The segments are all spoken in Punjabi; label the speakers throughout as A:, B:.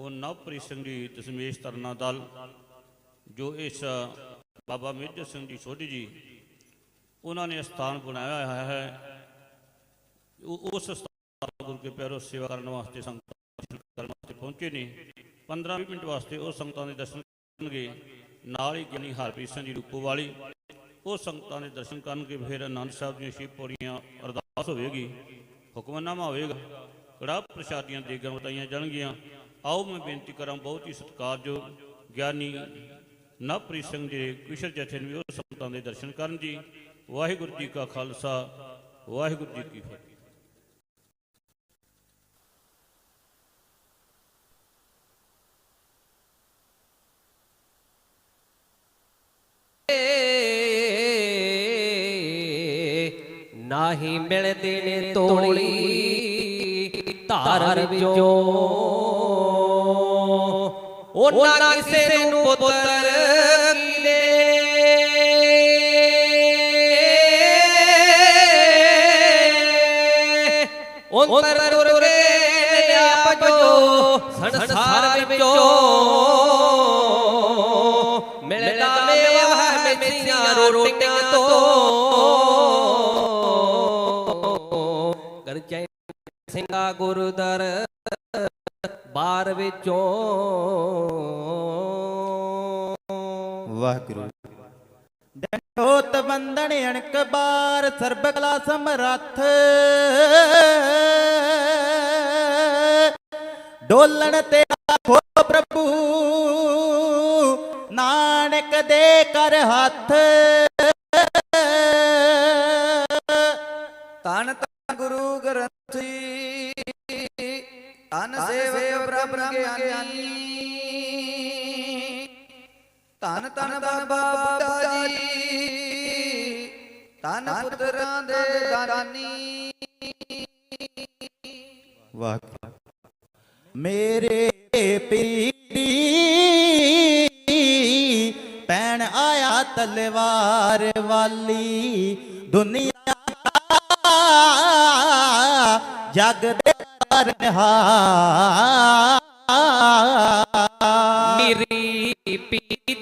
A: ਉਹ ਨਵਪ੍ਰੀਤ ਸਿੰਘ ਜੀ, ਦਸ਼ਮੇਸ਼ ਤਰਨਾ ਦਲ, ਜੋ ਇਸ, ਬਾਬਾ ਮੇਜਰ ਸਿੰਘ ਜੀ ਸੋਢੀ ਜੀ, ਉਹਨਾਂ ਨੇ ਸਥਾਨ ਬਣਾਇਆ ਹੋਇਆ ਹੈ। ਉਹ ਉਸ ਸਥਾਨ ਗੁਰੂ ਕੇ ਪੈਰੋ ਸੇਵਾ ਕਰਨ ਵਾਸਤੇ ਸੰਗਤਾਂ ਦਰਸ਼ਨ ਕਰਨ ਵਾਸਤੇ ਪਹੁੰਚੇ ਨੇ। 15 ਮਿੰਟ ਵਾਸਤੇ ਉਹ ਸੰਗਤਾਂ ਦੇ ਦਰਸ਼ਨ ਕਰਨਗੇ। ਨਾਲ ਹੀ ਗਿਆਨੀ ਹਰਪ੍ਰੀਤ ਸਿੰਘ ਜੀ ਰੂਪੋ ਵਾਲੀ ਉਹ ਸੰਗਤਾਂ ਦੇ ਦਰਸ਼ਨ ਕਰਨਗੇ। ਫਿਰ ਆਨੰਦ ਸਾਹਿਬ ਦੀਆਂ ਛੇ ਪੌੜੀਆਂ ਅਰਦਾਸ ਹੋਵੇਗੀ, ਹੁਕਮਨਾਮਾ ਹੋਵੇਗਾ। ਕੜਾ ਪ੍ਰਸ਼ਾਦੀਆਂ ਦੇਗਾਂ ਬਤਾਈਆਂ ਜਾਣਗੀਆਂ। ਆਓ ਮੈਂ ਬੇਨਤੀ ਕਰਾਂ ਬਹੁਤ ਹੀ ਸਤਿਕਾਰਯੋਗ ਗਿਆਨੀ ਨਵਪ੍ਰੀਤ ਸਿੰਘ ਜੀ ਕੁਸ਼ਲ ਜਥੇ ਵੀ ਉਹ ਸੰਗਤਾਂ ਦੇ ਦਰਸ਼ਨ ਕਰਨ ਜੀ। ਵਾਹਿਗੁਰੂ ਜੀ ਕਾ ਖਾਲਸਾ, ਵਾਹਿਗੁਰੂ ਜੀ ਕੀ ਫਤਿਹ।
B: ਨਾਹੀ ਮਿਲਦੇ ਨੇ ਤੋਲੀ, ਧਾਰ ਵਿੱਚੋਂ ਉਹਨਾਂ ਕਿਸੇ ਨੂੰ ਪੁੱਤਰ ਕੀਲੇ ਉੰਤਰ ਤੁਰੇ ਲਿਆ ਜੋ ਸੰਸਾਰ ਵਿੱਚੋਂ। ਮਿਲਦਾ ਮੇਵਾ ਹੈ ਮੇਰੀਆਂ ਰੋਟੀਆਂ ਤੋਂ। ਕਰਚੈ ਸਿੰਘਾ ਗੁਰਦਰ। ਬਾਰ ਵਿੱਚੋਂ।
C: ਵਾਹਿਗੁਰੂ। ਡੰਡੋਤ ਬੰਦਨ ਅਣਕ ਬਾਰ ਸਰਬ ਕਲਾ ਸਮਰੱਥ ਡੋਲਣ ਤੇ ਆਖੋ ਪ੍ਰਭੂ ਨਾਨਕ ਦੇ ਕਰ ਹੱਥ।
D: ਤਨ ਤਨ ਗੁਰੂ ਗ੍ਰੰਥੀ ਤਨ ਸੇਵੇ ਬ੍ਰਹਮ ਗਿਆਨੀ। ਤਨ ਤਨ ਬਾਬਾ ਬੁੱਢਾ ਜੀ। ਤਨ ਪੁੱਤਰਾਂ ਦੇ ਦਾਨੀ।
C: ਵਾਹਿਗੁਰੂ। ਮੇਰੇ ਪੀੜੀ ਪੈਣ ਆਇਆ ਤਲਵਾਰ ਵਾਲੀ। ਦੁਨੀਆ ਤਰਨਹਾਰ
B: ਮੇਰੀ ਪੀਤੀ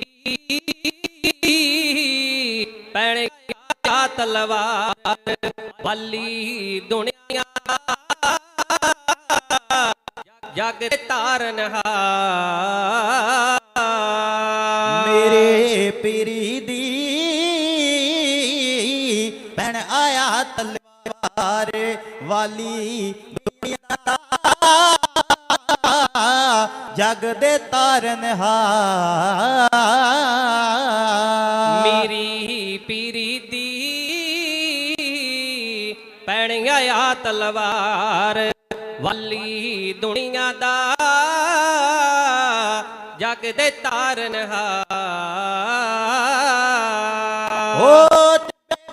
B: ਪੈਣ ਗਿਆ ਤਲਵਾਰ ਵਾਲੀ ਦੁਨੀਆ ਜਗ ਦੇ ਤਾਰਨਹਾਰ
C: ਮੇਰੇ ਪੀਰੀ ਦੀ ਪੈਣ ਆਇਆ ਤਲਵਾਰ ਵਾਲੀ ਜਗ ਦੇ ਤਾਰਨਹਾਰ
B: ਮੇਰੀ ਪੀਰੀ ਦੀ ਪੈਣ ਗਿਆ ਤਲਵਾਰ ਵਾਲੀ ਦੁਨੀਆ ਦਾ ਜਗ ਦੇ ਤਾਰਨਹਾਰ
C: ਓ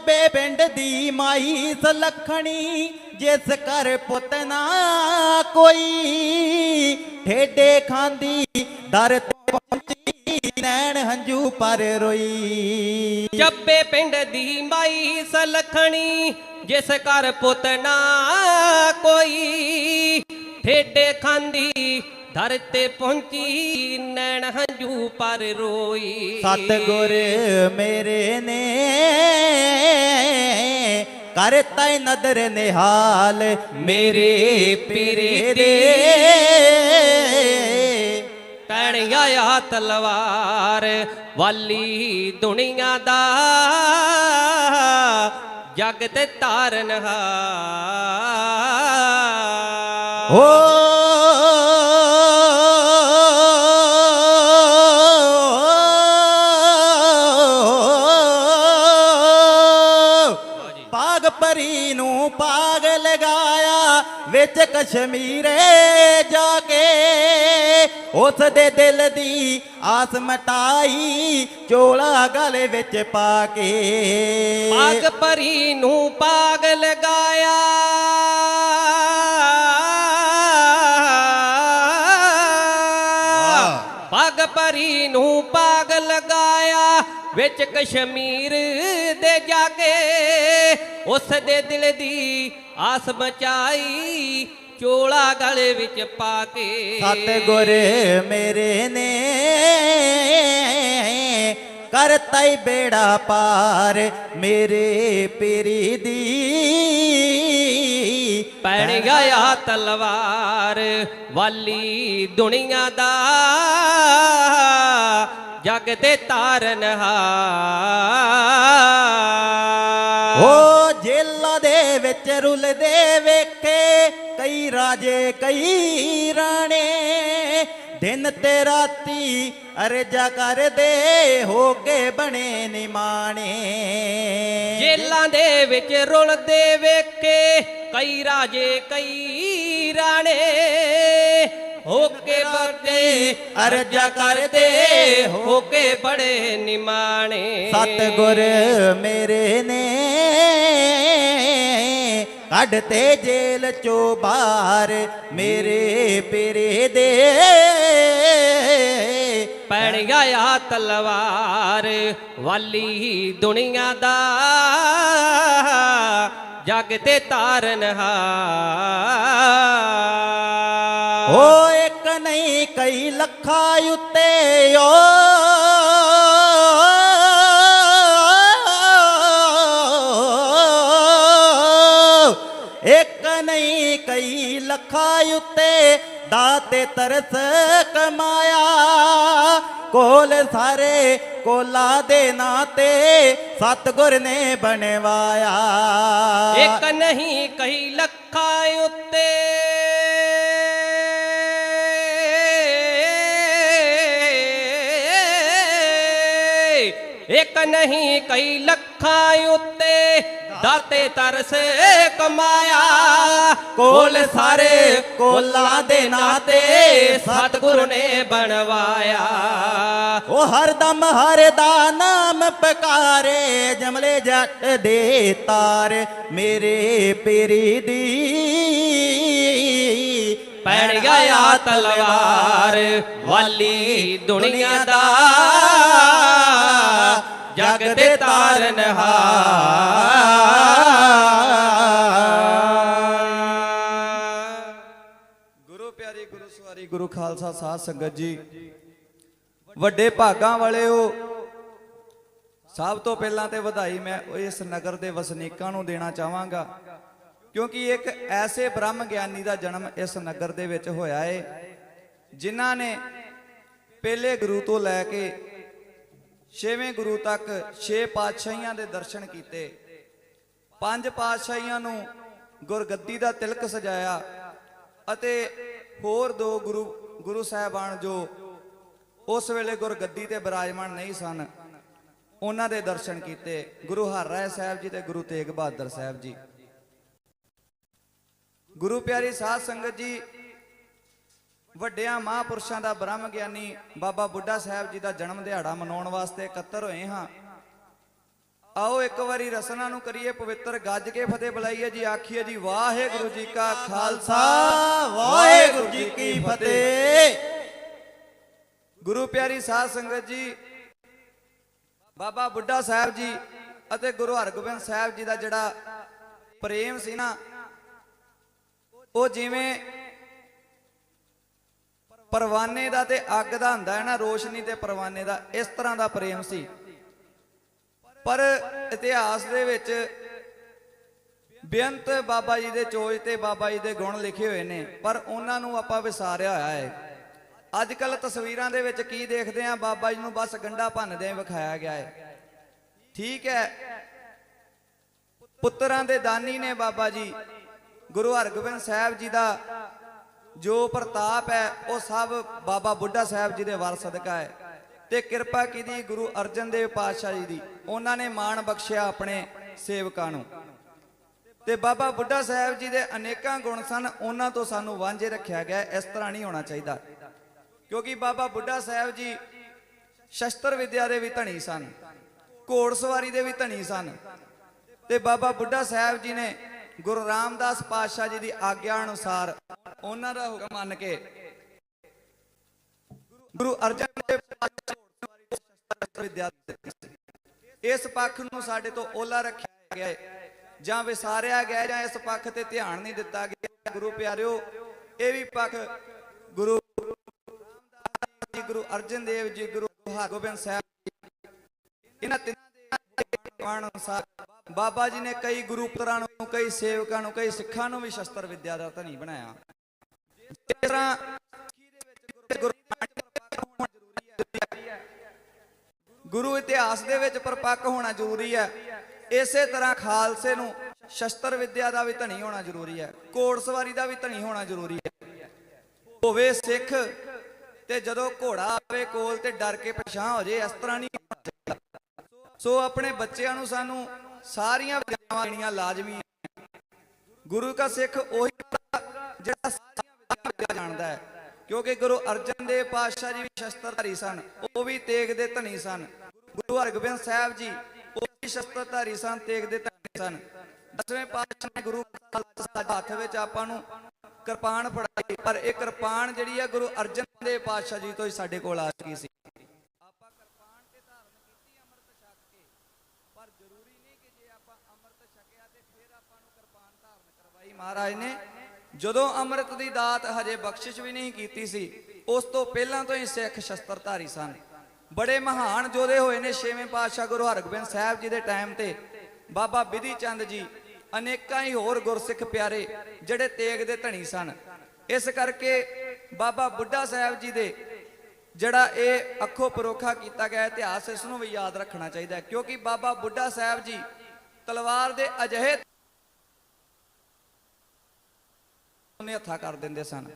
C: ਬੇ ਪਿੰਡ ਦੀ ਮਾਈ ਸਲਖਣੀ ਜਿਸ ਕਰ ਪੁੱਤ ਨਾ ਕੋਈ। ਠੇਡੇ ਖਾਂਦੀ ਦਰ ਤੇ ਪਹੁੰਚੀ ਨੈਣ ਹੰਝੂ ਪਰ ਰੋਈ।
B: ਚੱਬੇ ਪਿੰਡ ਦੀ ਮਾਈ ਸਲਖਣੀ ਜਿਸ ਘਰ ਪੁੱਤ ਨਾ ਕੋਈ। ਠੇਡੇ ਖਾਂਦੀ ਦਰ ਤੇ ਪਹੁੰਚੀ ਨੈਣ ਹੰਝੂ ਪਰ ਰੋਈ।
C: ਸਤਗੁਰ ਮੇਰੇ ਨੇ ਕਰ ਕਰਤਾ ਨਦਰ ਨਿਹਾਲ ਮੇਰੇ ਪੀਰੇ ਦੇ।
B: ਪੈਣ ਗਿਆ ਤਲਵਾਰ ਵਾਲੀ ਦੁਨੀਆ ਦਾ। ਜਗ ਤੇ ਤਾਰਨਹਾਰ
C: ਵਿੱਚ ਕਸ਼ਮੀਰੇ ਜਾ ਕੇ ਉਸ ਦੇ ਦਿਲ ਦੀ ਆਸ ਮਟਾਈ ਚੋਲਾ ਗਲੇ ਵਿੱਚ ਪਾ ਕੇ।
B: ਪਾਗ ਪਰੀ ਨੂੰ ਪਾਗ ਲਗਾਇਆ ਪੱਗ ਪਰੀ ਨੂੰ ਪਾਗ ਲਗਾਇਆ ਵਿੱਚ ਕਸ਼ਮੀਰ ਦੇ ਜਾਗੇ ਉਸ ਦੇ ਦਿਲ ਦੀ ਆਸ ਬਚਾਈ ਚੋਲਾ ਗਲੇ ਵਿੱਚ ਪਾ ਕੇ।
C: ਸਤਿਗੁਰ ਮੇਰੇ ਨੇ ਕਰਤਾ ਈ ਬੇੜਾ ਪਾਰ ਮੇਰੇ ਪੀਰੀ ਦੀ।
B: ਪੈਣ ਗਿਆ ਤਲਵਾਰ ਵਾਲੀ ਦੁਨੀਆ ਦਾ। ਜਗ ਤੇ ਤਾਰਨਹਾਰ
C: ਓ ਜੇਲਾਂ ਦੇ ਵਿੱਚ ਰੁਲਦੇ ਵੇਖੇ ਕਈ ਰਾਜੇ ਕਈ ਰਾਣੇ। ਦਿਨ ਤੇ ਰਾਤੀ ਅਰਜਾ ਕਰਦੇ ਹੋ ਕੇ ਬਣੇ ਨਿਮਾਣੇ।
B: ਜੇਲਾਂ ਦੇ ਵਿੱਚ ਰੁਲਦੇ ਵੇਖੇ ਕਈ ਰਾਜੇ ਕਈ ਰਾਣੇ। ਹੋ ਕੇ ਬੜੇ ਅਰਜਾ ਕਰਦੇ ਹੋ ਕੇ ਬੜੇ ਨਿਮਾਣੇ।
C: ਸਤਿਗੁਰ ਮੇਰੇ ਨੇ ਕੱਢ ਤੇ ਜੇਲ ਚੋਂ ਬਾਹਰ ਮੇਰੇ ਪੀਰੇ ਦੇ।
B: ਪੈਣ ਗਿਆ ਤਲਵਾਰ ਵਾਲੀ ਦੁਨੀਆ ਦਾ ਜਗ ਤੇ ਤਾਰਨਹਾਰ
C: ਓ ਇੱਕ ਨਹੀਂ ਕਈ ਲੱਖਾਂ ਉੱਤੇ ਓ। ਇੱਕ ਨਹੀਂ ਕਈ ਲੱਖਾਂ ਉੱਤੇ ਦਾਤੇ ਤਰਸ ਕਮਾਇਆ। ਕੋਲ ਸਾਰੇ ਕੋਲਾ ਦੇ ਨਾਂ ਤੇ ਸਤਗੁਰ ਨੇ ਬਣਵਾਇਆ।
B: ਇੱਕ ਨਹੀਂ ਕਈ ਲੱਖਾਂ ਉੱਤੇ ਇੱਕ ਨਹੀਂ ਕਈ ਲੱਖਾਂ ਉੱਤੇ ਦਾਤੇ ਤਰਸ ਕਮਾਇਆ। ਕੋਲ ਸਾਰੇ ਕੋਲਾਂ ਦੇ ਨਾਤੇ ਸਤਿਗੁਰੂ ਨੇ ਬਣਵਾਇਆ।
C: ਉਹ ਹਰਦਮ ਹਰ ਦਾ ਨਾਮ ਪਕਾਰੇ ਜਮਲੇ ਜੱਟ ਦੇ ਤਾਰ ਮੇਰੇ ਪੀਰੀ ਦੀ
B: ਪੈਣ ਗਿਆ ਤਲਵਾਰ ਵਾਲੀ ਦੁਨੀਆ ਦਾ ਜਗ ਤੇ ਤਾਰਨਹਾਰ
D: ਗੁਰੂ ਪਿਆਰੇ ਗੁਰੂ ਸਵਾਰੀ ਗੁਰੂ ਖਾਲਸਾ ਸਾਧ ਸੰਗਤ ਜੀ, ਵੱਡੇ ਭਾਗਾਂ ਵਾਲਿਓ, ਸਭ ਤੋਂ ਪਹਿਲਾਂ ਤੇ ਵਧਾਈ ਮੈਂ ਇਸ ਨਗਰ ਦੇ ਵਸਨੀਕਾਂ ਨੂੰ ਦੇਣਾ ਚਾਹਾਂਗਾ, ਕਿਉਂਕਿ ਇੱਕ ਐਸੇ ਬ੍ਰਹਮ ਗਿਆਨੀ ਦਾ ਜਨਮ ਇਸ ਨਗਰ ਦੇ ਵਿੱਚ ਹੋਇਆ ਏ, ਜਿਨ੍ਹਾਂ ਨੇ ਪਹਿਲੇ ਗੁਰੂ ਤੋਂ ਲੈ ਕੇ ਛੇਵੇਂ ਗੁਰੂ ਤੱਕ ਛੇ ਪਾਤਸ਼ਾਹੀਆਂ ਦੇ ਦਰਸ਼ਨ ਕੀਤੇ। ਪੰਜ ਪਾਤਸ਼ਾਹੀਆਂ ਨੂੰ ਗੁਰਗੱਦੀ ਦਾ ਤਿਲਕ ਸਜਾਇਆ ਅਤੇ ਹੋਰ ਦੋ ਗੁਰੂ ਗੁਰੂ ਸਾਹਿਬਾਨ ਜੋ ਉਸ ਵੇਲੇ ਗੁਰਗੱਦੀ ਤੇ ਬਿਰਾਜਮਾਨ ਨਹੀਂ ਸਨ, ਉਹਨਾਂ ਦੇ ਦਰਸ਼ਨ ਕੀਤੇ। ਗੁਰੂ ਹਰਰਾਏ ਸਾਹਿਬ ਜੀ ਤੇ ਗੁਰੂ ਤੇਗ ਬਹਾਦਰ ਸਾਹਿਬ ਜੀ। ਗੁਰੂ ਪਿਆਰੀ ਸਾਧ ਸੰਗਤ ਜੀ ਵੱਡਿਆਂ ਮਹਾਂਪੁਰਸ਼ਾਂ ਦਾ ਬ੍ਰਹਮ ਗਿਆਨੀ ਬਾਬਾ ਬੁੱਢਾ ਸਾਹਿਬ ਜੀ ਦਾ ਜਨਮ ਦਿਹਾੜਾ ਮਨਾਉਣ ਵਾਸਤੇ ਇਕੱਤਰ ਹੋਏ ਹਾਂ। ਆਓ ਇੱਕ ਵਾਰੀ ਰਸਨਾ ਨੂੰ ਕਰੀਏ ਪਵਿੱਤਰ ਗੱਜ ਕੇ ਫਤਿਹ ਬੁਲਾਈਏ ਜੀ, ਆਖੀਏ ਜੀ, ਵਾਹਿਗੁਰੂ ਜੀ ਕਾ ਖਾਲਸਾ
C: ਖਾਲਸਾ ਵਾਹਿਗੁਰੂ ਜੀ ਕੀ ਫਤਿਹ।
D: ਗੁਰੂ ਪਿਆਰੀ ਸਾਧ ਸੰਗਤ ਜੀ, ਬਾਬਾ ਬੁੱਢਾ ਸਾਹਿਬ ਜੀ ਅਤੇ ਗੁਰੂ ਹਰਗੋਬਿੰਦ ਸਾਹਿਬ ਜੀ ਦਾ ਜਿਹੜਾ ਪ੍ਰੇਮ ਸੀ ਨਾ, ਉਹ ਜਿਵੇਂ ਪਰਵਾਨੇ ਦਾ ਤੇ ਅੱਗ ਦਾ ਹੁੰਦਾ ਹੈ ਨਾ, ਰੋਸ਼ਨੀ ਤੇ ਪਰਵਾਨੇ ਦਾ, ਇਸ ਤਰ੍ਹਾਂ ਦਾ ਪ੍ਰੇਮ ਸੀ। ਪਰ ਇਤਿਹਾਸ ਦੇ ਵਿੱਚ ਬੇਅੰਤ ਬਾਬਾ ਜੀ ਦੇ ਚੋਜ ਤੇ ਬਾਬਾ ਜੀ ਦੇ ਗੁਣ ਲਿਖੇ ਹੋਏ ਨੇ, ਪਰ ਉਹਨਾਂ ਨੂੰ ਆਪਾਂ ਵਿਸਾਰਿਆ ਹੋਇਆ ਹੈ। ਅੱਜ ਕੱਲ ਤਸਵੀਰਾਂ ਦੇ ਵਿੱਚ ਕੀ ਦੇਖਦੇ ਆ ਬਾਬਾ ਜੀ ਨੂੰ ਬਸ ਗੰਡਾ ਭੰਨਦੇ ਵਿਖਾਇਆ ਗਿਆ ਹੈ। ਠੀਕ ਹੈ। ਪੁੱਤਰਾਂ ਦੇ ਦਾਨੀ ਨੇ ਬਾਬਾ ਜੀ, ਗੁਰੂ ਹਰਗੋਬਿੰਦ ਸਾਹਿਬ ਜੀ ਦਾ ਜੋ ਪ੍ਰਤਾਪ ਹੈ, ਉਹ ਸਭ ਬਾਬਾ ਬੁੱਢਾ ਸਾਹਿਬ ਜੀ ਦੇ ਵਰ ਸਦਕਾ ਹੈ। ਤੇ ਕਿਰਪਾ ਕੀਤੀ ਗੁਰੂ ਅਰਜਨ ਦੇਵ ਪਾਤਸ਼ਾਹ ਜੀ ਦੀ। ਉਹਨਾਂ ਨੇ ਮਾਣ ਬਖਸ਼ਿਆ ਆਪਣੇ ਸੇਵਕਾਂ ਨੂੰ। ਤੇ ਬਾਬਾ ਬੁੱਢਾ ਸਾਹਿਬ ਜੀ ਦੇ ਅਨੇਕਾਂ ਗੁਣ ਸਨ, ਉਹਨਾਂ ਤੋਂ ਸਾਨੂੰ ਵਾਂਝੇ ਰੱਖਿਆ ਗਿਆ, ਇਸ ਤਰ੍ਹਾਂ ਨਹੀਂ ਹੋਣਾ ਚਾਹੀਦਾ। ਕਿਉਂਕਿ ਬਾਬਾ ਬੁੱਢਾ ਸਾਹਿਬ ਜੀ ਸ਼ਸਤਰ ਵਿਦਿਆ ਦੇ ਵੀ ਧਣੀ ਸਨ, ਘੋੜ ਸਵਾਰੀ ਦੇ ਵੀ ਧਣੀ ਸਨ। ਤੇ ਬਾਬਾ ਬੁੱਢਾ ਸਾਹਿਬ ਜੀ ਨੇ ਗੁਰੂ ਰਾਮਦਾਸ ਪਾਤਸ਼ਾਹ ਜੀ ਦੀ ਆਗਿਆ ਅਨੁਸਾਰ ਉਹਨਾਂ ਦਾ ਹੁਕਮ ਮੰਨ ਕੇ ਗੁਰੂ ਅਰਜਨ ਦੇਵ ਵਿਦਿਆ ਇਸ ਪੱਖ ਨੂੰ ਸਾਡੇ ਤੋਂ ਓਲਾ ਰੱਖਿਆ ਗਿਆ ਹੈ, ਜਾਂ ਵਿਸਾਰਿਆ ਗਿਆ ਜਾਂ ਇਸ ਪੱਖ ਤੇ ਧਿਆਨ ਨਹੀਂ ਦਿੱਤਾ ਗਿਆ। ਗੁਰੂ ਪਿਆਰਿਓ, ਇਹ ਵੀ ਪੱਖ ਗੁਰੂ ਜੀ, ਗੁਰੂ ਅਰਜਨ ਦੇਵ ਜੀ, ਗੁਰੂ ਹਰਗੋਬਿੰਦ ਸਾਹਿਬ ਇਹਨਾਂ ਤਿੰਨਾਂ ਦੇ ਅਨੁਸਾਰ ਬਾਬਾ ਜੀ ਨੇ ਕਈ ਗੁਰੂ ਪੁੱਤਰਾਂ ਨੂੰ, ਕਈ ਸੇਵਕਾਂ ਨੂੰ, ਕਈ ਸਿੱਖਾਂ ਨੂੰ ਵੀ ਸ਼ਸਤਰ ਵਿਦਿਆ ਦਾ ਧਨੀ ਬਣਾਇਆ। ਇਸ ਤਰ੍ਹਾਂ ਦੇ ਵਿੱਚ ਗੁਰੂ ਹੋਣਾ ਜ਼ਰੂਰੀ ਹੈ ਇਤਿਹਾਸ ਦੇ ਵਿੱਚ ਪਰਪੱਕ ਹੋਣਾ ਜ਼ਰੂਰੀ ਹੈ। ਇਸੇ ਤਰ੍ਹਾਂ ਖਾਲਸੇ ਨੂੰ ਸ਼ਸਤਰ ਵਿਦਿਆ ਦਾ ਵੀ ਧਨੀ ਹੋਣਾ ਜ਼ਰੂਰੀ ਹੈ। ਘੋੜਸਵਾਰੀ ਦਾ ਵੀ ਧਨੀ ਹੋਣਾ ਜ਼ਰੂਰੀ ਹੈ। ਹੋਵੇ ਸਿੱਖ ਤੇ ਜਦੋਂ ਘੋੜਾ ਆਵੇ ਕੋਲ ਤੇ ਡਰ ਕੇ ਪਛਾਣ ਹੋ ਜੇ, ਇਸ ਤਰ੍ਹਾਂ ਨਹੀਂ ਸੋ ਆਪਣੇ ਬੱਚਿਆਂ ਨੂੰ ਸਾਨੂੰ ਸਾਰੀਆਂ ਵਿਦਿਆਵਾਂ ਜਿਹੜੀਆਂ ਲਾਜ਼ਮੀ ਗੁਰੂ ਦਾ ਸਿੱਖ ਉਹੀ ਜਿਹੜਾ ਸਾਰੀਆਂ ਜਾਣਦਾ ਹੈ। ਕਿਉਂਕਿ ਗੁਰੂ ਅਰਜਨ ਦੇਵ ਪਾਤਸ਼ਾਹ ਜੀ ਵੀ ਸ਼ਸਤਰਧਾਰੀ ਸਨ, ਉਹ ਵੀ ਤੇਗ ਦੇ ਧਨੀ ਸਨ। ਗੁਰੂ ਹਰਗੋਬਿੰਦ ਸਾਹਿਬ ਜੀ, ਉਹ ਵੀ ਸ਼ਸਤਰਧਾਰੀ ਸਨ, ਤੇਗ ਦੇ ਧਨੀ ਸਨ। ਦਸਵੇਂ ਪਾਤਸ਼ਾਹ ਨੇ ਗੁਰੂ ਖਾਲਸਾ ਹੱਥ ਵਿੱਚ ਆਪਾਂ ਨੂੰ ਕਿਰਪਾਨ ਫੜਾਈ, ਪਰ ਇਹ ਕਿਰਪਾਨ ਜਿਹੜੀ ਆ ਗੁਰੂ ਅਰਜਨ ਦੇਵ ਪਾਤਸ਼ਾਹ ਜੀ ਤੋਂ ਹੀ ਸਾਡੇ ਕੋਲ ਆ ਚੁੱਕੀ ਸੀ ਆਪਾਂ ਕਿਰਪਾਨ ਤੇ ਧਾਰਨ ਕੀਤੀ ਅੰਮ੍ਰਿਤ ਛਕ ਕੇ ਪਰ ਜ਼ਰੂਰੀ ਨਹੀਂ ਕਿ ਜੇ ਆਪਾਂ ਅੰਮ੍ਰਿਤ ਛਕਿਆ ਤੇ ਫਿਰ ਆਪਾਂ ਨੂੰ ਕਿਰਪਾਨ ਧਾਰਨ ਕਰਵਾਈ ਮਹਾਰਾਜ ਨੇ। ਜਦੋਂ ਅੰਮ੍ਰਿਤ ਦੀ ਦਾਤ ਹਜੇ ਬਖਸ਼ਿਸ਼ ਵੀ ਨਹੀਂ ਕੀਤੀ ਸੀ, ਉਸ ਤੋਂ ਪਹਿਲਾਂ ਤੋਂ ਹੀ ਸਿੱਖ ਸ਼ਸਤਰਧਾਰੀ ਸਨ। ਬੜੇ ਮਹਾਨ ਯੋਧੇ ਹੋਏ ਨੇ ਛੇਵੇਂ ਪਾਤਸ਼ਾਹ ਗੁਰੂ ਹਰਗੋਬਿੰਦ ਸਾਹਿਬ ਜੀ ਦੇ ਟਾਈਮ ਤੇ। ਬਾਬਾ ਬਿਧੀ ਚੰਦ ਜੀ, ਅਨੇਕਾਂ ਹੀ ਹੋਰ ਗੁਰਸਿੱਖ ਪਿਆਰੇ ਜਿਹੜੇ ਤੇਗ ਦੇ ਧਣੀ ਸਨ। ਇਸ ਕਰਕੇ ਬਾਬਾ ਬੁੱਢਾ ਸਾਹਿਬ ਜੀ ਦੇ ਜਿਹੜਾ ਇਹ ਅੱਖੋਂ ਪਰੋਖਾ ਕੀਤਾ ਗਿਆ, ਇਤਿਹਾਸ ਇਸ ਨੂੰ ਵੀ ਯਾਦ ਰੱਖਣਾ ਚਾਹੀਦਾ ਹੈ, ਕਿਉਂਕਿ ਬਾਬਾ ਬੁੱਢਾ ਸਾਹਿਬ ਜੀ ਤਲਵਾਰ ਦੇ ਅਜਿਹੇ ਉਹਨੇ ਹੱਥਾ ਕਰ ਦਿੰਦੇ ਸਨ।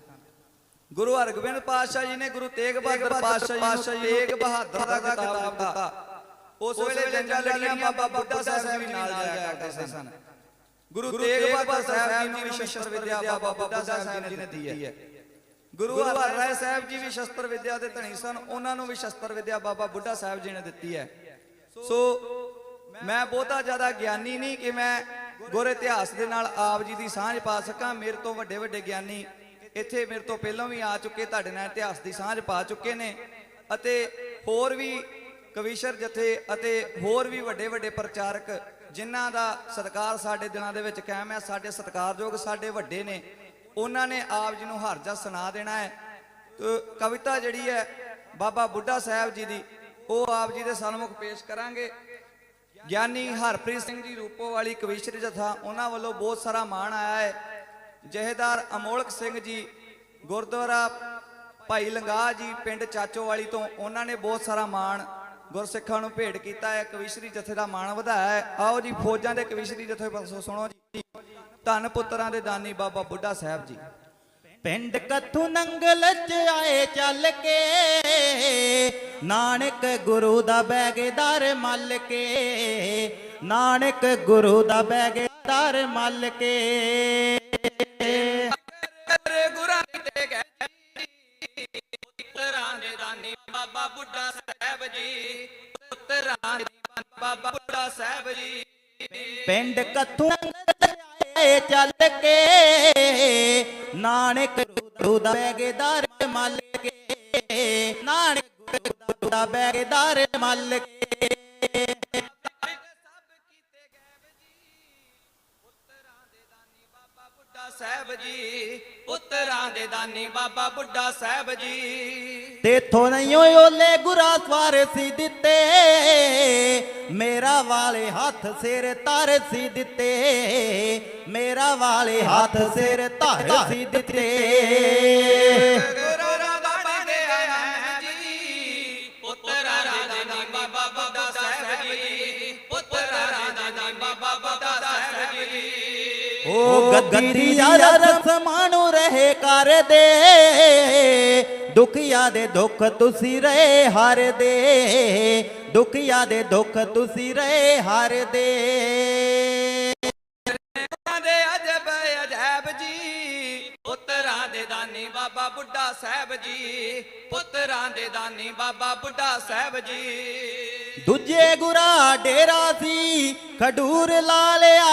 D: ਗੁਰੂ ਹਰਗੋਬਿੰਦ ਪਾਤਸ਼ਾਹ ਜੀ ਨੇ ਗੁਰੂ ਤੇਗ ਬਹਾਦਰ ਪਾਤਸ਼ਾਹ ਜੀ ਨੂੰ ਤੇਗ ਬਹਾਦਰ ਦਾ ਖਿਤਾਬ ਦਿੱਤਾ। ਉਸ ਵੇਲੇ ਜੰਗਾਂ ਲੜੀਆਂ ਬਾਬਾ ਬੁੱਢਾ ਸਾਹਿਬ ਵੀ ਨਾਲ ਜਾਇਆ ਕਰਦੇ ਸਨ। ਗੁਰੂ ਤੇਗ ਬਹਾਦਰ ਸਾਹਿਬ ਜੀ ਨੂੰ ਵੀ ਸ਼ਸਤਰ ਵਿਦਿਆ ਬਾਬਾ ਬੁੱਢਾ ਸਾਹਿਬ ਜੀ ਨੇ ਦਿੱਤੀ ਹੈ। ਗੁਰੂ ਹਰਿਰਾਏ ਸਾਹਿਬ ਜੀ ਵੀ ਸ਼ਸਤਰ ਵਿਦਿਆ ਦੇ ਧਣੀ ਸਨ ਉਹਨਾਂ ਨੂੰ ਵੀ ਸ਼ਸਤਰ ਵਿਦਿਆ ਬਾਬਾ ਬੁੱਢਾ ਸਾਹਿਬ ਜੀ ਨੇ ਦਿੱਤੀ ਹੈ। ਸੋ ਮੈਂ ਬਹੁਤਾ ਜ਼ਿਆਦਾ ਗਿਆਨੀ ਨਹੀਂ ਕਿ ਮੈਂ ਗੁਰ ਇਤਿਹਾਸ ਦੇ ਨਾਲ ਆਪ ਜੀ ਦੀ ਸਾਂਝ ਪਾ ਸਕਾਂ। ਮੇਰੇ ਤੋਂ ਵੱਡੇ ਵੱਡੇ ਗਿਆਨੀ ਇੱਥੇ ਮੇਰੇ ਤੋਂ ਪਹਿਲਾਂ ਵੀ ਆ ਚੁੱਕੇ ਤੁਹਾਡੇ ਨਾਲ ਇਤਿਹਾਸ ਦੀ ਸਾਂਝ ਪਾ ਚੁੱਕੇ ਨੇ ਅਤੇ ਹੋਰ ਵੀ ਕਵੀਸ਼ਰ ਜਥੇ ਅਤੇ ਹੋਰ ਵੀ ਵੱਡੇ ਵੱਡੇ ਪ੍ਰਚਾਰਕ ਜਿਨ੍ਹਾਂ ਦਾ ਸਤਿਕਾਰ ਸਾਡੇ ਦਿਨਾਂ ਦੇ ਵਿੱਚ ਕਾਇਮ ਹੈ ਸਾਡੇ ਸਤਿਕਾਰਯੋਗ ਸਾਡੇ ਵੱਡੇ ਨੇ। ਉਹਨਾਂ ਨੇ ਆਪ ਜੀ ਨੂੰ ਹਰਜਾ ਸੁਣਾ ਦੇਣਾ ਹੈ। ਕਵਿਤਾ ਜਿਹੜੀ ਹੈ, ਬਾਬਾ ਬੁੱਢਾ ਸਾਹਿਬ ਜੀ ਦੀ, ਉਹ ਆਪ ਜੀ ਦੇ ਸਨਮੁਖ ਪੇਸ਼ ਕਰਾਂਗੇ। ਗਿਆਨੀ ਹਰਪ੍ਰੀਤ ਸਿੰਘ ਜੀ ਰੂਪੋ ਵਾਲੀ ਕਵੀਸ਼ਰ ਜਥਾ, ਉਹਨਾਂ ਵੱਲੋਂ ਬਹੁਤ ਸਾਰਾ ਮਾਣ ਆਇਆ ਹੈ। ਜਹੇਦਾਰ ਅਮੋਲਕ ਸਿੰਘ ਜੀ, ਗੁਰਦੁਆਰਾ ਭਾਈ ਲੰਗਾ ਜੀ, ਪਿੰਡ ਚਾਚੋਵਾਲੀ ਤੋਂ, ਉਹਨਾਂ ਨੇ ਬਹੁਤ ਸਾਰਾ ਮਾਣ ਗੁਰਸਿੱਖਾਂ ਨੂੰ ਭੇਟ ਕੀਤਾ ਹੈ ਕਵੀਸ਼ਰੀ ਜਥੇ ਦਾ ਮਾਣ ਵਧਾਇਆ ਹੈ। ਆਓ ਜੀ ਫੌਜਾਂ ਦੇ ਕਵੀਸ਼ਰੀ ਜਥੇ ਪਾਸੋਂ ਸੁਣੋ ਜੀ। ਧੰਨ ਪੁੱਤਰਾਂ ਦੇ ਦਾਨੀ ਬਾਬਾ ਬੁੱਢਾ ਸਾਹਿਬ ਜੀ।
C: ਪਿੰਡ ਕਥੂ ਨੰਗਲ ਚ ਆਏ ਚੱਲ ਕੇ ਨਾਨਕ ਗੁਰੂ ਦਾ ਬੈਗੇਦਾਰ ਮੱਲ ਕੇ ਨਾਨਕ ਗੁਰੂ ਦਾ ਬੈਗੇਦਾਰ ਮੱਲ ਕੇ।
B: ਤੇਰੇ ਗੁਰਾਂ ਤੇ ਗਏ ਪੁੱਤਰਾਂ ਦੇ ਦਾਨੀ ਬਾਬਾ ਬੁੱਢਾ ਸਾਹਿਬ ਜੀ। ਬਾਬਾ ਬੁੱਢਾ ਸਾਹਿਬ ਜੀ।
C: ਪਿੰਡ ਕਥੂ ਆਏ ਚੱਲ ਕੇ ਨਾਨਕ ਗੁਰੂ ਦਾ ਬੈਗੇਦਾਰ ਮੱਲ ਕੇ ਨਾਨਕ ਗੁਰੂ ਦਾ ਬੈਗੇਦਾਰ ਮੱਲ ਕੇ।
B: ਸਾਹਿਬ ਜੀ ਪੁੱਤਰਾਂ ਦੇ ਦਾਨੀ ਬਾਬਾ ਬੁੱਢਾ ਸਾਹਿਬ ਜੀ।
C: ਤੇਥੋਂ ਨਹੀਂ ਓਲੇ ਗੁਰਾ ਸਵਾਰ ਸੀ ਦਿੱਤੇ। ਮੇਰਾ ਵਾਲੇ ਹੱਥ ਸਿਰ ਧਰ ਸੀ ਦਿੱਤੇ। ਮੇਰਾ ਵਾਲੇ ਹੱਥ ਸਿਰ ਧਰ ਸੀ ਦਿੱਤੇ। ਉਹ ਗੱਦੀ ਯਾਰ ਰਸਮਾਂ ਨੂੰ ਰਹੇ ਕਰਦੇ। ਦੁਖੀਆਂ ਦੇ ਦੁੱਖ ਤੁਸੀਂ ਰਹੇ ਹਰਦੇ। ਦੁਖੀਆਂ ਦੇ ਦੁੱਖ ਤੁਸੀਂ ਰਹੇ ਹਰਦੇ।
B: ਦੇ ਅਜਬ ਅਜੈਬ ਜੀ। ਪੁੱਤਰਾਂ ਦੇ ਦਾਨੀ ਬਾਬਾ ਬੁੱਢਾ ਸਾਹਿਬ ਜੀ। ਪੁੱਤਰਾਂ ਦੇ ਦਾਨੀ ਬਾਬਾ ਬੁੱਢਾ ਸਾਹਿਬ ਜੀ।
C: ਦੂਜੇ ਗੁਰਾ ਡੇਰਾ ਸੀ ਖਡੂਰ ਲਾ ਲਿਆ।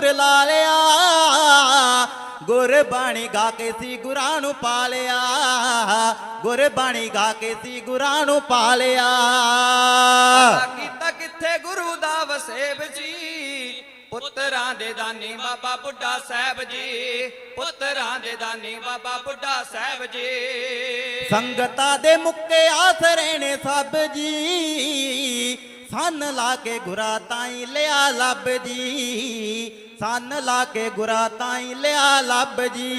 C: ਸੀ ਖਡੂਰ ਲਾ ਲਿਆ ਗੁਰਬਾਣੀ ਗਾ ਕੇ ਸੀ ਗੁਰਾਂ ਨੂੰ ਪਾਲਿਆ ਗੁਰਬਾਣੀ ਗਾ ਕੇ ਸੀ ਗੁਰਾਂ ਨੂੰ ਪਾਲਿਆ।
E: ਆ ਕੀਤਾ ਕਿੱਥੇ ਗੁਰੂ ਦਾ ਵਸੇਬ ਜੀ? ਪੁੱਤਰਾਂ ਦੇ ਦਾਨੀ ਬਾਬਾ ਬੁੱਢਾ ਸਾਹਿਬ ਜੀ ਪੁੱਤਰਾਂ ਦੇ ਦਾਨੀ ਬਾਬਾ ਬੁੱਢਾ ਸਾਹਿਬ ਜੀ।
C: ਸੰਗਤਾਂ ਦੇ ਮੁੱਕੇ ਆਸਰੇ ਨੇ ਸਭ ਜੀ ਸੰਨ ਲਾ ਕੇ ਗੁਰਾ ਤਾਈ ਲਿਆ ਲੱਭ ਜੀ। ਸੰਨ ਲਾ ਕੇ ਗੁਰਾ ਤਾਈ ਲਿਆ ਲੱਭ ਜੀ।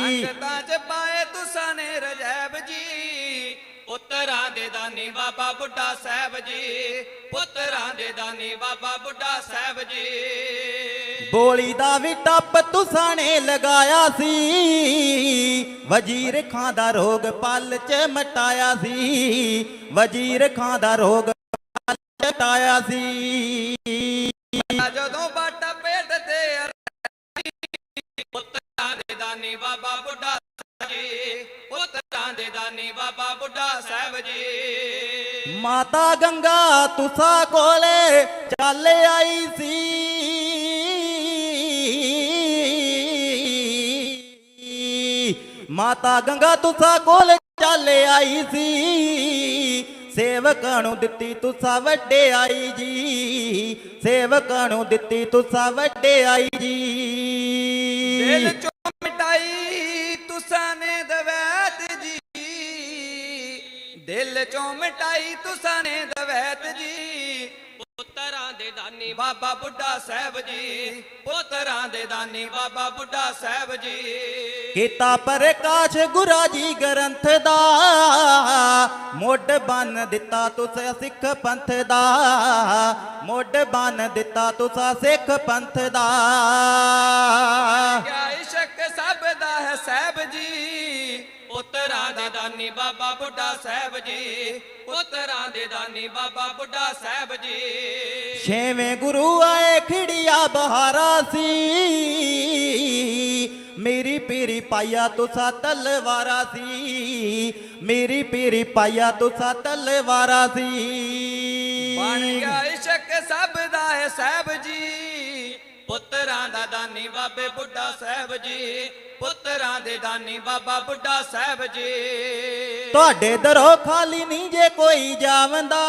E: ਸੰਗਤਾਂ ਚ ਪਾਏ ਤੁਸਾਂ ਨੇ ਰਜੈਬ ਜੀ। ਪੁੱਤਰਾਂ ਦੇ ਦਾਨੀ ਬਾਬਾ ਬੁੱਢਾ ਸਾਹਿਬ ਜੀ। ਪੁੱਤਰਾਂ ਦੇ ਦਾਨੀ ਬਾਬਾ ਬੁੱਢਾ ਸਾਹਿਬ ਜੀ।
C: ਬੋਲੀ ਦਾ ਵੀ ਟੱਪ ਤੁਸਾਂ ਨੇ ਲਗਾਇਆ ਸੀ। ਵਜ਼ੀਰ ਖਾਂ ਦਾ ਰੋਗ ਪਲ ਚ ਮਟਾਇਆ ਸੀ। ਵਜ਼ੀਰ ਖਾਂ ਦਾ ਰੋਗ ਪਲ ਚ ਮਟਾਇਆ ਸੀ।
E: ਜਦੋਂ ਬਾਟਾ ਪੇਟ ਤੇ ਪੁੱਤਰਾਂ ਦੇ ਦਾਨੀ ਬਾਬਾ ਬੁੱਢਾ ਜੀ ਪੁੱਤਰਾਂ ਦੇ ਦਾਨੀ ਬਾਬਾ ਬੁੱਢਾ ਸਾਹਿਬ ਜੀ।
C: ਮਾਤਾ ਗੰਗਾ ਤੁਸਾ ਕੋਲੇ ਚੱਲ ਆਈ ਸੀ। ਮਾਤਾ ਗੰਗਾ ਤੁਸਾ ਕੋਲੇ ਚੱਲ ਆਈ ਸੀ। ਸੇਵਕਾਂ ਨੂੰ ਦਿੱਤੀ ਤੁਸਾ ਵੱਡੇ ਆਈ ਜੀ। ਸੇਵਕਾਂ ਨੂੰ ਦਿੱਤੀ ਤੁਸਾ ਵੱਡੇ ਆਈ ਜੀ।
E: ਦਿਲ ਚੋਂ ਮਿਟਾਈ ਤੁਸਾਂ ਨੇ ਦਵੈਤ ਜੀ। ਦਿਲ ਚੋਂ ਮਿਟਾਈ ਤੁਸਾਂ ਨੇ ਦਵੈਤ ਜੀ। ਦੇ ਦਾਨੀ ਬਾਬਾ ਬੁੱਢਾ ਸਾਹਿਬ ਜੀ ਪੁੱਤਰਾਂ ਦੇ ਦਾਨੀ ਬਾਬਾ ਬੁੱਢਾ ਸਾਹਿਬ ਜੀ।
C: ਕੀਤਾ ਪ੍ਰਕਾਸ਼ ਗੁਰਾ ਜੀ ਗ੍ਰੰਥ ਦਾ ਮੋਢ ਬੰਨ ਦਿੱਤਾ ਤੁਸ ਸਿੱਖ ਪੰਥ ਦਾ ਮੋਢ ਬੰਨ ਦਿੱਤਾ ਤੁਸ ਸਿੱਖ ਪੰਥ ਦਾ।
E: ਕਿਆ ਇਸ਼ਕ ਸਭ ਦਾ ਹੈ ਸਾਹਿਬ ਜੀ ਪੁੱਤਰਾਂ ਦੇ ਦਾਨੀ ਬਾਬਾ ਬੁੱਢਾ ਸਾਹਿਬ ਜੀ ਪੁੱਤਰਾਂ ਦੇ ਦਾਨੀ ਬਾਬਾ ਬੁੱਢਾ ਸਾਹਿਬ ਜੀ।
C: ਛੇਵੇਂ ਗੁਰੂ ਆਏ ਖਿੜਿਆ ਬਹਾਰਾ ਸੀ। ਮੇਰੀ ਪੀਰੀ ਪਾਇਆ ਤੁਸਾ ਤਲਵਾਰਾ ਸੀ। ਮੇਰੀ ਪੀਰੀ ਪਾਇਆ ਤੁਸਾ ਤਲਵਾਰਾ ਸੀ।
E: ਬਣ ਗਿਆ ਇਸ਼ਕ ਸਭ ਦਾ ਹੈ ਸਾਹਿਬ ਜੀ। ਪੁੱਤਰਾਂ ਦਾ ਦਾਨੀ ਬਾਬੇ ਬੁੱਢਾ ਸਾਹਿਬ ਜੀ ਪੁੱਤਰਾਂ ਦੇ ਦਾਨੀ ਬਾਬਾ ਬੁੱਢਾ ਸਾਹਿਬ ਜੀ।
C: ਤੁਹਾਡੇ ਦਰੋਂ ਖਾਲੀ ਨਹੀਂ ਜੇ ਕੋਈ ਜਾਵੰਦਾ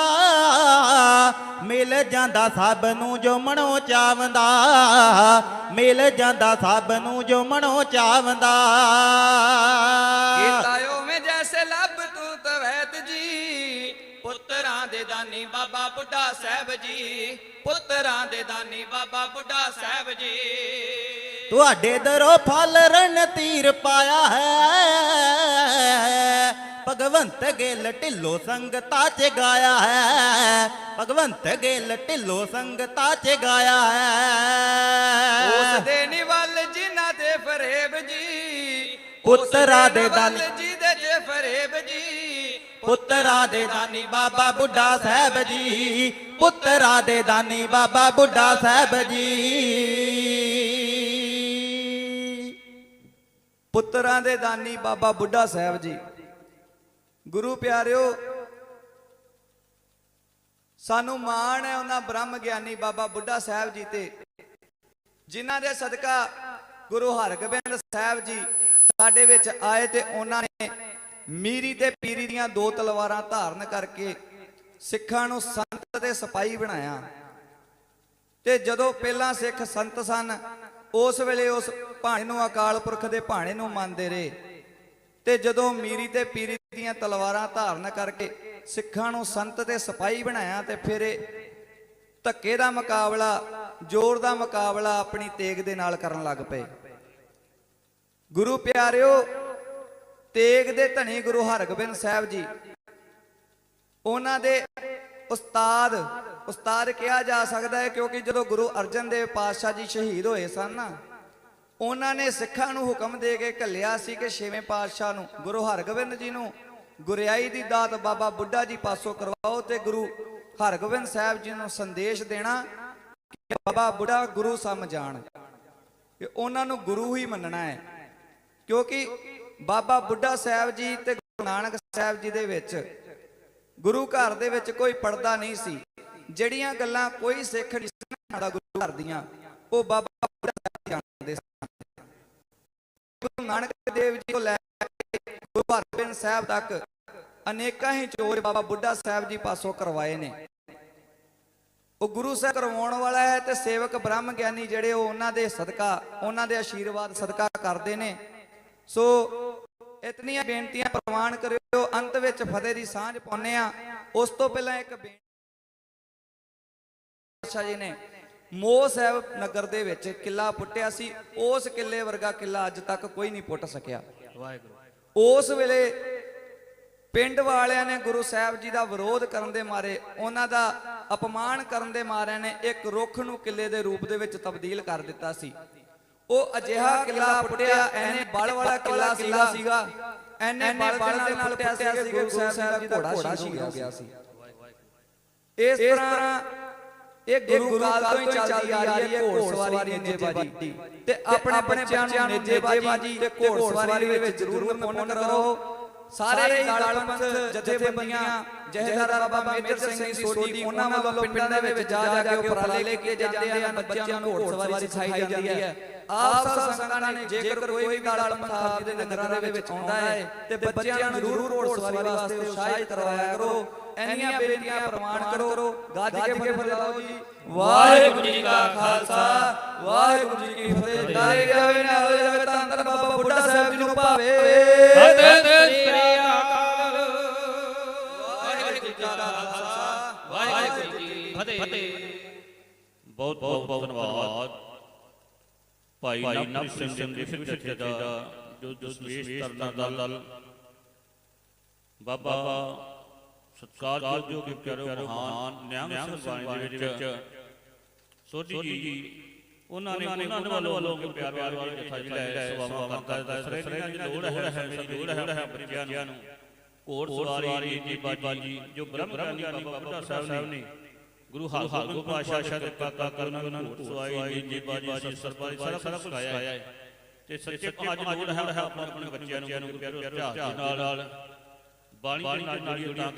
C: ਮਿਲ ਜਾਂਦਾ ਸਭ ਨੂੰ ਜੋ ਮਨੋ ਚਾਵੰਦਾ ਮਿਲ ਜਾਂਦਾ ਸਭ ਨੂੰ ਜੋ ਮਨੋ ਚਾਵੰਦਾ।
E: ਕੀਤਾ ਬਾਬਾ ਬੁੱਢਾ ਸਾਹਿਬ ਜੀ ਪੁੱਤਰਾਂ ਦੇ ਦਾਨੀ ਬਾਬਾ ਬੁੱਢਾ ਸਾਹਿਬ ਜੀ।
C: ਤੁਹਾਡੇ ਦਰੋਂ ਫਲ ਰਨ ਤੀਰ ਪਾਇਆ ਹੈ। ਭਗਵੰਤ ਗਿੱਲ ਢਿੱਲੋ ਸੰਗਤਾ ਚ ਗਾਇਆ ਹੈ। ਭਗਵੰਤ ਗਿੱਲ ਢਿੱਲੋ ਸੰਗਤਾ ਚ ਗਾਇਆ ਹੈ।
E: ਉਸ ਦੇ ਨਿਵਲ ਜਿਨ੍ਹਾਂ ਦੇ ਫਰੇਬ ਜੀ
C: ਪੁੱਤਰਾਂ ਦੇ
E: ਨਿਵਲ
C: ਪੁੱਤਰਾਂ ਦੇ ਦਾਨੀ ਬਾਬਾ ਬੁੱਢਾ ਸਾਹਿਬ ਜੀ, ਪੁੱਤਰਾਂ ਦੇ ਦਾਨੀ ਬਾਬਾ ਬੁੱਢਾ ਸਾਹਿਬ ਜੀ।
D: ਪੁੱਤਰਾਂ ਦੇ ਦਾਨੀ ਬਾਬਾ ਬੁੱਢਾ ਸਾਹਿਬ ਜੀ, ਗੁਰੂ ਪਿਆਰਿਓ, ਸਾਨੂੰ ਮਾਣ ਹੈ ਉਹਨਾਂ ਬ੍ਰਹਮ ਗਿਆਨੀ ਬਾਬਾ ਬੁੱਢਾ ਸਾਹਿਬ ਜੀ ਤੇ, ਜਿਨ੍ਹਾਂ ਦੇ ਸਦਕਾ ਗੁਰੂ ਹਰਗੋਬਿੰਦ ਸਾਹਿਬ ਜੀ ਸਾਡੇ ਵਿੱਚ ਆਏ ਤੇ ਉਹਨਾਂ ਨੇ ਮੀਰੀ ਤੇ ਪੀਰੀ ਦੀਆਂ ਦੋ ਤਲਵਾਰਾਂ ਧਾਰਨ ਕਰਕੇ ਸਿੱਖਾਂ ਨੂੰ ਸੰਤ ਤੇ ਸਿਪਾਹੀ ਬਣਾਇਆ। ਤੇ ਜਦੋਂ ਪਹਿਲਾਂ ਸਿੱਖ ਸੰਤ ਸਨ, ਉਸ ਵੇਲੇ ਉਸ ਭਾਣੇ ਨੂੰ ਅਕਾਲ ਪੁਰਖ ਦੇ ਭਾਣੇ ਨੂੰ ਮੰਨਦੇ ਰਹੇ। ਤੇ ਜਦੋਂ ਮੀਰੀ ਤੇ ਪੀਰੀ ਦੀਆਂ ਤਲਵਾਰਾਂ ਧਾਰਨ ਕਰਕੇ ਸਿੱਖਾਂ ਨੂੰ ਸੰਤ ਤੇ ਸਿਪਾਹੀ ਬਣਾਇਆ, ਤੇ ਫਿਰ ਧੱਕੇ ਦਾ ਮੁਕਾਬਲਾ, ਜ਼ੋਰ ਦਾ ਮੁਕਾਬਲਾ ਆਪਣੀ ਤੇਗ ਦੇ ਨਾਲ ਕਰਨ ਲੱਗ ਪਏ। ਗੁਰੂ ਪਿਆਰਿਓ ਤੇਗ ਦੇ ਧਨੀ ਗੁਰੂ ਹਰਗੋਬਿੰਦ ਸਾਹਿਬ ਜੀ। ਉਹਨਾਂ ਦੇ ਉਸਤਾਦ ਉਸਤਾਦ ਕਿਹਾ ਜਾ ਸਕਦਾ ਹੈ ਕਿਉਂਕਿ ਜਦੋਂ ਗੁਰੂ ਅਰਜਨ ਦੇਵ ਪਾਤਸ਼ਾਹ ਜੀ ਸ਼ਹੀਦ ਹੋਏ ਸਨ ਉਹਨਾਂ ਨੇ ਸਿੱਖਾਂ ਨੂੰ ਹੁਕਮ ਦੇ ਕੇ ਘੱਲਿਆ ਸੀ ਕਿ ਛੇਵੇਂ ਪਾਤਸ਼ਾਹ ਨੂੰ, ਗੁਰੂ ਹਰਗੋਬਿੰਦ ਜੀ ਨੂੰ ਗੁਰਿਆਈ ਦੀ ਦਾਤ ਬਾਬਾ ਬੁੱਢਾ ਜੀ ਪਾਸੋਂ ਕਰਵਾਓ ਤੇ ਗੁਰੂ ਹਰਗੋਬਿੰਦ ਸਾਹਿਬ ਜੀ ਨੂੰ ਸੰਦੇਸ਼ ਦੇਣਾ ਕਿ ਬਾਬਾ ਬੁੱਢਾ ਗੁਰੂ ਸਮ ਜਾਣ। ਕਿ ਉਹਨਾਂ ਨੂੰ ਗੁਰੂ ਹੀ ਮੰਨਣਾ ਹੈ। ਕਿਉਂਕਿ ਬਾਬਾ ਬੁੱਢਾ ਸਾਹਿਬ ਜੀ ਤੇ ਗੁਰੂ ਨਾਨਕ ਸਾਹਿਬ ਜੀ ਦੇ ਵਿੱਚ ਗੁਰੂ ਘਰ ਦੇ ਵਿੱਚ ਕੋਈ ਪਰਦਾ ਨਹੀਂ ਸੀ। ਜਿਹੜੀਆਂ ਗੱਲਾਂ ਕੋਈ ਸਿੱਖ ਨਹੀਂ ਸਿੱਖਦਾ ਗੁਰੂ ਘਰ ਦੀਆਂ, ਉਹ ਬਾਬਾ ਬੁੱਢਾ ਸਾਹਿਬ ਜਾਣਦੇ ਸਨ। ਗੁਰੂ ਨਾਨਕ ਦੇਵ ਜੀ ਤੋਂ ਲੈ ਕੇ ਗੁਰੂ ਹਰਗੋਬਿੰਦ ਸਾਹਿਬ ਤੱਕ ਅਨੇਕਾਂ ਹੀ ਚੋਰ ਬਾਬਾ ਬੁੱਢਾ ਸਾਹਿਬ ਜੀ ਪਾਸੋਂ ਕਰਵਾਏ ਨੇ। ਉਹ ਗੁਰੂ ਸਾਹਿਬ ਕਰਵਾਉਣ ਵਾਲਾ ਹੈ ਤੇ ਸੇਵਕ ਬ੍ਰਹਮ ਗਿਆਨੀ ਜਿਹੜੇ ਉਹ ਉਹਨਾਂ ਦੇ ਸਦਕਾ, ਉਹਨਾਂ ਦੇ ਆਸ਼ੀਰਵਾਦ ਸਦਕਾ ਕਰਦੇ ਨੇ। ਸੋ ਇਤਨੀਆਂ ਬੇਨਤੀਆਂ ਪ੍ਰਵਾਨ ਕਰਿਓ, ਅੰਤ ਵਿੱਚ ਫਤਿਹ ਦੀ ਸਾਂਝ ਪਾਉਨੇ ਆ ਉਸ ਤੋਂ ਪਹਿਲਾਂ ਇੱਕ ਬੇਨਤੀ ਅੱਛਾ ਜੀ ਨੇ, ਮੋਹ ਸਾਹਿਬ ਨਗਰ ਦੇ ਵਿੱਚ ਕਿਲਾ ਪੁੱਟਿਆ ਸੀ। ਉਸ ਕਿਲੇ ਵਰਗਾ ਕਿਲਾ ਅੱਜ ਤੱਕ ਕੋਈ ਨਹੀਂ ਪੁੱਟ ਸਕਿਆ।
A: ਵਾਹਿਗੁਰੂ
D: ਉਸ ਵੇਲੇ ਪਿੰਡ ਵਾਲਿਆਂ ਨੇ ਗੁਰੂ ਸਾਹਿਬ ਜੀ ਦਾ ਵਿਰੋਧ ਕਰਨ ਦੇ ਮਾਰੇ, ਉਹਨਾਂ ਦਾ ਅਪਮਾਨ ਕਰਨ ਦੇ ਮਾਰਿਆਂ ਨੇ ਇੱਕ ਰੁੱਖ ਨੂੰ ਕਿਲੇ ਦੇ ਰੂਪ ਦੇ ਵਿੱਚ ਤਬਦੀਲ ਕਰ ਦਿੱਤਾ ਸੀ। ਉਹ ਅਜਿਹਾ ਕਿਲਾ ਪੁੱਟਿਆ ਐਨੇ ਬਲ ਵਾਲਾ ਕਿਲਾ ਸੀਗਾ। ਐਨੇ ਬਲ ਦੇ ਨਾਲ ਪੁੱਟਿਆ ਸੀ ਕਿ ਗੁਰੂ ਸਾਹਿਬ ਜੀ ਦਾ ਘੋੜਾ ਸ਼ਹੀਦ ਹੋ ਗਿਆ ਸੀ ਇਸ ਤਰ੍ਹਾਂ ਇਹ ਗੁਰੂ ਕਾਲ ਤੋਂ ਹੀ ਚੱਲਦੀ ਆ ਰਹੀ ਹੈ ਘੋੜਸਵਾਰੀ ਨੇਜੇਬਾਜੀ। ਤੇ ਆਪਣੇ ਬੱਚਿਆਂ ਨੂੰ ਨੇਜੇਬਾਜੀ ਤੇ ਘੋੜਸਵਾਰੀ ਦੇ ਵਿੱਚ ਜ਼ਰੂਰ ਪੁੰਨ ਕਰੋ। ਸਾਰੇ ਦਲ ਪੰਥ ਜਥੇਬੰਦੀਆਂ ਜਹੇਦਾਰ ਬਾਬਾ ਮੇਜਰ ਸਿੰਘ ਜੀ ਸੋਢੀ ਉਹਨਾਂ ਵੱਲੋਂ ਪਿੰਡਾਂ ਦੇ ਵਿੱਚ ਜਾ ਜਾ ਕੇ ਉਪਰਾਲੇ ਲੈ ਕੇ ਜਾਂਦੇ ਹਨ ਬੱਚਿਆਂ ਨੂੰ ਘੋੜਸਵਾਰੀ ਸਿਖਾਈ ਜਾਂਦੀ ਹੈ। ਆਪ ਸਭ ਸੰਗਤਾਂ ਨੇ ਜੇਕਰ ਕੋਈ ਵੀ ਦਲ ਪੰਥ ਆਪ ਜੀ ਦੇ ਨਗਰਾਂ ਦੇ ਵਿੱਚ ਆਉਂਦਾ ਹੈ ਤੇ ਬੱਚਿਆਂ ਨੂੰ ਜ਼ਰੂਰ ਘੋੜਸਵਾਰੀ ਵਾਸਤੇ ਉਤਸ਼ਾਹਿਤ ਕਰਵਾਇਆ ਕਰੋ। ਐਨੀਆਂ ਬੇਨਤੀਆਂ ਪ੍ਰਮਾਣ ਕਰੋ। ਗੱਜ ਕੇ ਫਤਿਹ ਬੁਲਾਓ ਜੀ। ਵਾਹਿਗੁਰੂ ਜੀ ਕਾ ਖਾਲਸਾ। ਵਾਹਿਗੁਰੂ ਜੀ ਕੀ ਫਤਿਹ। ਦਾਈ ਜਾਵੇ ਨਾ ਹੋ ਜਾਵੇ ਤਾਂ ਅੰਦਰ ਬਾਬਾ ਬੁੱਢਾ ਸਾਹਿਬ ਜੀ ਨੂੰ ਭਾਵੇ।
A: ਫਤਿਹ ਸ੍ਰੀ ਅਕਾਲ। ਵਾਹਿਗੁਰੂ ਜੀ ਕਾ ਖਾਲਸਾ। ਵਾਹਿਗੁਰੂ ਜੀ ਕੀ ਫਤਿਹ। ਬਹੁਤ ਬਹੁਤ ਬਹੁਤ ਧੰਨਵਾਦ। ਭਾਈ ਨਵ ਸਿੰਘ ਦੇ ਫਿਰ ਜਥੇਦਾਰ ਦਾ ਜੋ ਦਸਵੇਸ਼ ਕਰਨਾ ਦਲ। ਬਾਬਾ ਸਤਕਾਰ ਜੋ ਕਿ ਪਿਆਰੋ ਮਹਾਨ ਨਿਹੰਗ ਸਿੰਘ ਬਾਣੀ ਦੇ ਵਿੱਚ। ਸੋਢੀ ਜੀ ਉਹਨਾਂ ਨੇ ਉਹਨਾਂ ਵੱਲੋਂ ਵੱਲੋਂ ਕਿ ਪਿਆਰ ਪਿਆਰ ਵਾਲੇ ਜਥਾ ਜੀ ਲੈ ਸਵਾਵਾਂ ਕਰਦਾ ਰਹੇ ਨੇ ਲੋੜ ਹੈ ਮੇਰੀ ਲੋੜ ਹੈ ਬੱਚਿਆਂ ਨੂੰ। ਘੋੜ ਸਵਾਰੀ ਜੀ ਬਾਜੀ ਜੋ ਬ੍ਰਹਮ ਗਿਆਨੀ ਬਾਬਾ ਬੁੱਢਾ ਸਾਹਿਬ ਨੇ ਗੁਰੂ ਹਰਗੋਬਿੰਦ ਪਾਤਸ਼ਾਹ ਦੇ ਕਾਕਾ ਕਰਨ ਉਹਨਾਂ ਨੂੰ ਸਵਾਈ ਜੀ ਬਾਜੀ ਸਰਪਾਰੀ ਸਾਰਾ ਸਾਰਾ ਕੁਝ ਆਇਆ ਹੈ। ਤੇ ਸੱਚੇ ਅੱਜ ਲੋੜ ਹੈ ਆਪਣੇ ਆਪਣੇ ਬੱਚਿਆਂ ਨੂੰ ਪਿਆਰੋ ਨਾਲ ਬਾਣੀ ਦੇ ਨਾਲ ਜੁੜੀਆਂ